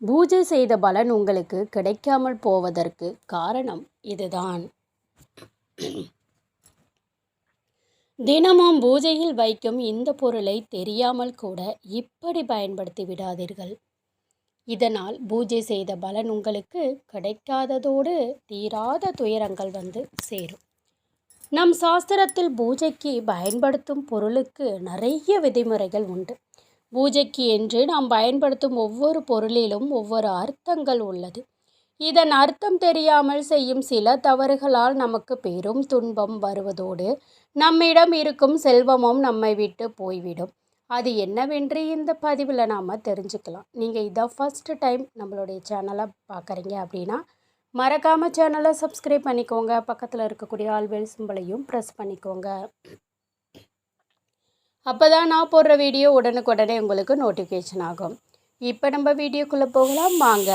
பூஜை செய்த பலன் உங்களுக்கு கிடைக்காமல் போவதற்கு காரணம் இதுதான். தினமும் பூஜையில் வைக்கும் இந்த பொருளை தெரியாமல் கூட இப்படி பயன்படுத்தி விடாதீர்கள். இதனால் பூஜை செய்த பலன் உங்களுக்கு கிடைக்காததோடு தீராத துயரங்கள் வந்து சேரும். நம் சாஸ்திரத்தில் பூஜைக்கு பயன்படுத்தும் பொருளுக்கு நிறைய விதிமுறைகள் உண்டு. பூஜைக்கு என்று நாம் பயன்படுத்தும் ஒவ்வொரு பொருளிலும் ஒவ்வொரு அர்த்தங்கள் உள்ளது. இதன் அர்த்தம் தெரியாமல் செய்யும் சில தவறுகளால் நமக்கு பெரும் துன்பம் வருவதோடு நம்மிடம் இருக்கும் செல்வமும் நம்மை விட்டு போய்விடும். அது என்னவென்று இந்த பதிவில் நாம் தெரிஞ்சுக்கலாம். நீங்கள் இதை ஃபஸ்ட்டு டைம் நம்மளுடைய சேனலை பார்க்குறீங்க அப்படின்னா மறக்காமல் சேனலை சப்ஸ்கிரைப் பண்ணிக்கோங்க. பக்கத்தில் இருக்கக்கூடிய ஆல்வெல் சிம்பிளையும் ப்ரெஸ் பண்ணிக்கோங்க. அப்போ தான் நான் போடுற வீடியோ உடனுக்குடனே உங்களுக்கு நோட்டிஃபிகேஷன் ஆகும். இப்போ நம்ம வீடியோக்குள்ளே போகலாம் வாங்க.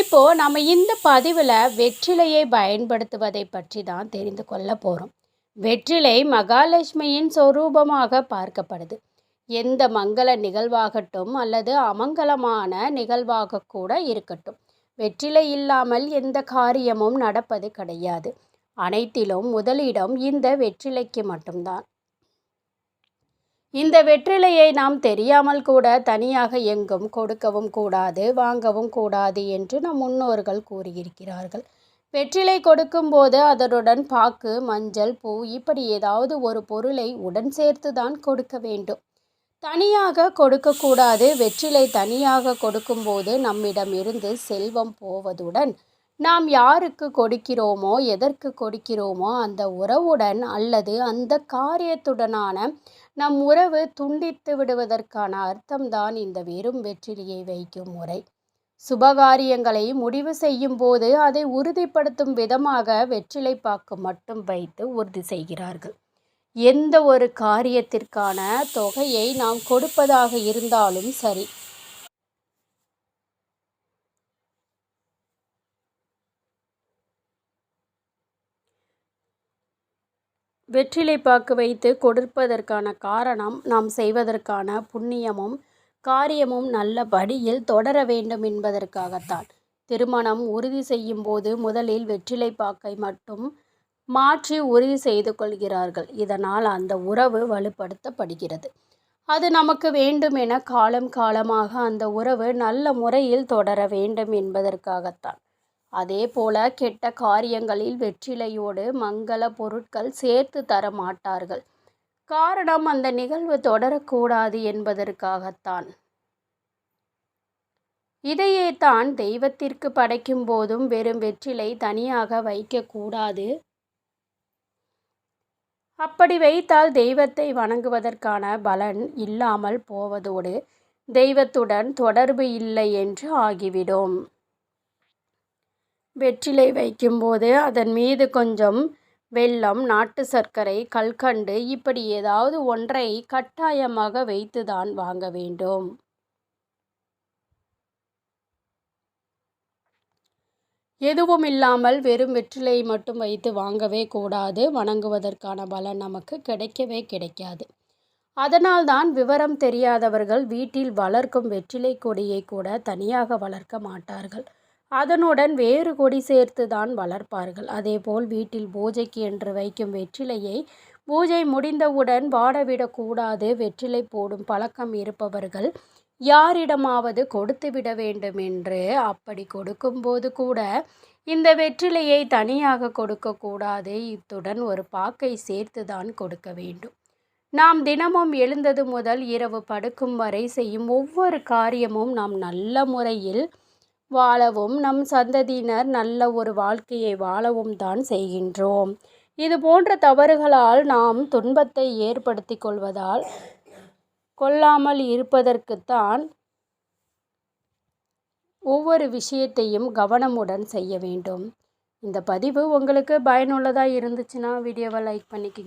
இப்போது நம்ம இந்த பதிவில் வெற்றிலையை பயன்படுத்துவதை பற்றி தான் தெரிந்து கொள்ள போகிறோம் வெற்றிலை மகாலட்சுமியின் சொரூபமாக பார்க்கப்படுது. எந்த மங்கள நிகழ்வாகட்டும் அல்லது அமங்கலமான நிகழ்வாக கூட இருக்கட்டும். வெற்றிலை இல்லாமல் எந்த காரியமும் நடப்பது கிடையாது. அனைத்திலும் முதலிடம் இந்த வெற்றிலைக்கு மட்டும்தான். இந்த வெற்றிலையை நாம் தெரியாமல் கூட தனியாக எங்கும் கொடுக்கவும் கூடாது வாங்கவும் கூடாது என்று நம் முன்னோர்கள் கூறியிருக்கிறார்கள். வெற்றிலை கொடுக்கும்போது அதனுடன் பாக்கு மஞ்சள் பூ இப்படி ஏதாவது ஒரு பொருளை உடன் சேர்த்து தான் கொடுக்க வேண்டும். தனியாக கொடுக்கக்கூடாது. வெற்றிலை தனியாக கொடுக்கும்போது நம்மிடம் இருந்து செல்வம் போவதுடன் நாம் யாருக்கு கொடுக்கிறோமோ எதற்கு கொடுக்கிறோமோ அந்த உறவுடன் அல்லது அந்த காரியத்துடனான நம் உறவு துண்டித்து விடுவதற்கான அர்த்தம்தான் இந்த வெறும் வெற்றிலையை வைக்கும் முறை. சுபகாரியங்களை முடிவு செய்யும் போது அதை உறுதிப்படுத்தும் விதமாக வெற்றிலை பாக்கு மட்டும் வைத்து உறுதி செய்கிறார்கள். எந்த ஒரு காரியத்திற்கான தொகையை நாம் கொடுப்பதாக இருந்தாலும் சரி வெற்றிலை பாக்கு வைத்து கொடுப்பதற்கான காரணம் நாம் செய்வதற்கான புண்ணியமும் காரியமும் நல்ல படியில் தொடர வேண்டும் என்பதற்காகத்தான். திருமணம் உறுதி செய்யும் போது முதலில் வெற்றிலை பாக்கை மட்டும் மாற்றி உறுதி செய்து கொள்கிறார்கள். இதனால் அந்த உறவு வலுப்படுத்தப்படுகிறது. அது நமக்கு வேண்டும் என காலம் காலமாக அந்த உறவு நல்ல முறையில் தொடர வேண்டும் என்பதற்காகத்தான். அதே போல கெட்ட காரியங்களில் வெற்றிலையோடு மங்கள பொருட்கள் சேர்த்து தர மாட்டார்கள். காரணம் அந்த நிகழ்வு தொடரக்கூடாது என்பதற்காகத்தான். இதையே தான் தெய்வத்திற்கு படைக்கும் போதும் வெறும் வெற்றிலை தனியாக வைக்கக்கூடாது அப்படி வைத்தால் தெய்வத்தை வணங்குவதற்கான பலன் இல்லாமல் போவதோடு தெய்வத்துடன் தொடர்பு இல்லை என்று ஆகிவிடும். வெற்றிலை வைக்கும்போது அதன் மீது கொஞ்சம் வெல்லம் நாட்டு சர்க்கரை கல்கண்டு இப்படி ஏதாவது ஒன்றை கட்டாயமாக வைத்துதான் வாங்க வேண்டும். எதுவும் இல்லாமல் வெறும் வெற்றிலை மட்டும் வைத்து வாங்கவே கூடாது. வணங்குவதற்கான பலன் நமக்கு கிடைக்கவே கிடைக்காது. அதனால்தான் விவரம் தெரியாதவர்கள் வீட்டில் வளர்க்கும் வெற்றிலை கொடியை கூட தனியாக வளர்க்க மாட்டார்கள். அதனுடன் வேறு கொடி சேர்த்து தான் வளர்ப்பார்கள். அதேபோல் வீட்டில் பூஜைக்கு என்று வைக்கும் வெற்றிலையை பூஜை முடிந்தவுடன் வாடவிடக்கூடாது வெற்றிலை போடும் பழக்கம் இருப்பவர்கள் யாரிடமாவது கொடுத்து விட வேண்டும் என்று அப்படி கொடுக்கும்போது கூட இந்த வெற்றிலையை தனியாக கொடுக்கக்கூடாது இத்துடன் ஒரு பாக்கை சேர்த்து தான் கொடுக்க வேண்டும். நாம் தினமும் எழுந்தது முதல் இரவு படுக்கும் வரை செய்யும் ஒவ்வொரு காரியமும் நாம் நல்ல முறையில் வாழவும் நம் சந்ததியினர் நல்ல ஒரு வாழ்க்கையை வாழவும் தான் செய்கின்றோம். இது போன்ற தவறுகளால் நாம் துன்பத்தை ஏற்படுத்தி கொள்வதால் கொள்ளாமல் இருப்பதற்குத்தான் ஒவ்வொரு விஷயத்தையும் கவனமுடன் செய்ய வேண்டும். இந்த பதிவு உங்களுக்கு பயனுள்ளதாக இருந்துச்சுன்னா வீடியோவை லைக் பண்ணிக்கோங்க.